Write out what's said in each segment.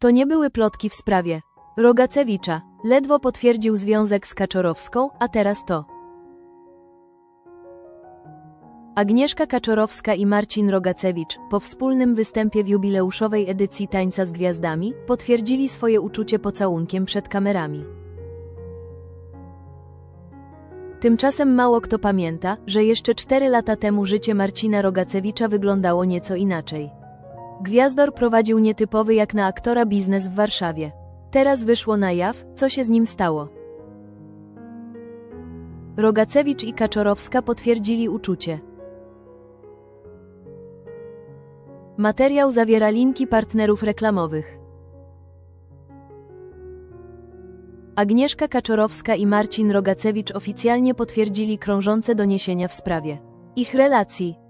To nie były plotki w sprawie Rogacewicza. Ledwo potwierdził związek z Kaczorowską, a teraz to. Agnieszka Kaczorowska i Marcin Rogacewicz, po wspólnym występie w jubileuszowej edycji Tańca z Gwiazdami, potwierdzili swoje uczucie pocałunkiem przed kamerami. Tymczasem mało kto pamięta, że jeszcze cztery lata temu życie Marcina Rogacewicza wyglądało nieco inaczej. Gwiazdor prowadził nietypowy jak na aktora biznes w Warszawie. Teraz wyszło na jaw, co się z nim stało. Rogacewicz i Kaczorowska potwierdzili uczucie. Materiał zawiera linki partnerów reklamowych. Agnieszka Kaczorowska i Marcin Rogacewicz oficjalnie potwierdzili krążące doniesienia w sprawie ich relacji.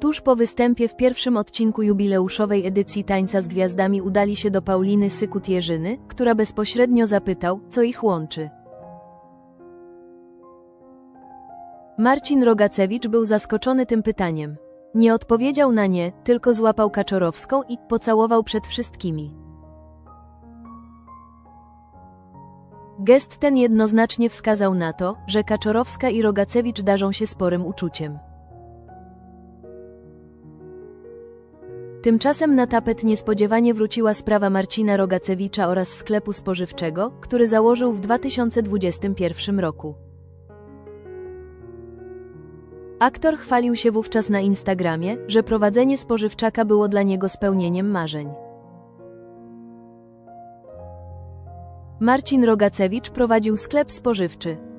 Tuż po występie w pierwszym odcinku jubileuszowej edycji Tańca z Gwiazdami udali się do Pauliny Sykut-Jerzyny, która bezpośrednio zapytał, co ich łączy. Marcin Rogacewicz był zaskoczony tym pytaniem. Nie odpowiedział na nie, tylko złapał Kaczorowską i pocałował przed wszystkimi. Gest ten jednoznacznie wskazał na to, że Kaczorowska i Rogacewicz darzą się sporym uczuciem. Tymczasem na tapet niespodziewanie wróciła sprawa Marcina Rogacewicza oraz sklepu spożywczego, który założył w 2021 roku. Aktor chwalił się wówczas na Instagramie, że prowadzenie spożywczaka było dla niego spełnieniem marzeń. Marcin Rogacewicz prowadził sklep spożywczy.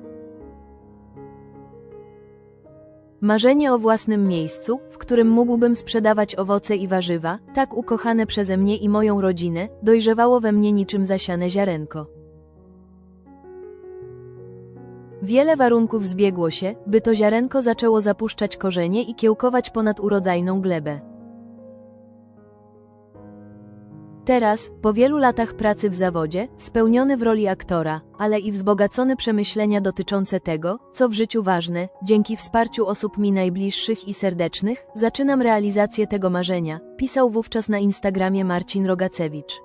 Marzenie o własnym miejscu, w którym mógłbym sprzedawać owoce i warzywa, tak ukochane przeze mnie i moją rodzinę, dojrzewało we mnie niczym zasiane ziarenko. Wiele warunków zbiegło się, by to ziarenko zaczęło zapuszczać korzenie i kiełkować ponad urodzajną glebę. Teraz, po wielu latach pracy w zawodzie, spełniony w roli aktora, ale i wzbogacony przemyślenia dotyczące tego, co w życiu ważne, dzięki wsparciu osób mi najbliższych i serdecznych, zaczynam realizację tego marzenia, pisał wówczas na Instagramie Marcin Rogacewicz.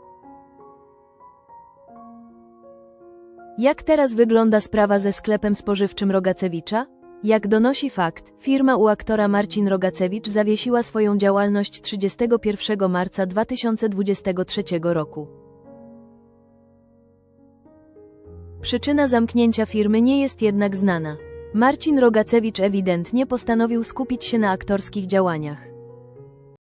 Jak teraz wygląda sprawa ze sklepem spożywczym Rogacewicza? Jak donosi fakt, firma u aktora Marcin Rogacewicz zawiesiła swoją działalność 31 marca 2023 roku. Przyczyna zamknięcia firmy nie jest jednak znana. Marcin Rogacewicz ewidentnie postanowił skupić się na aktorskich działaniach.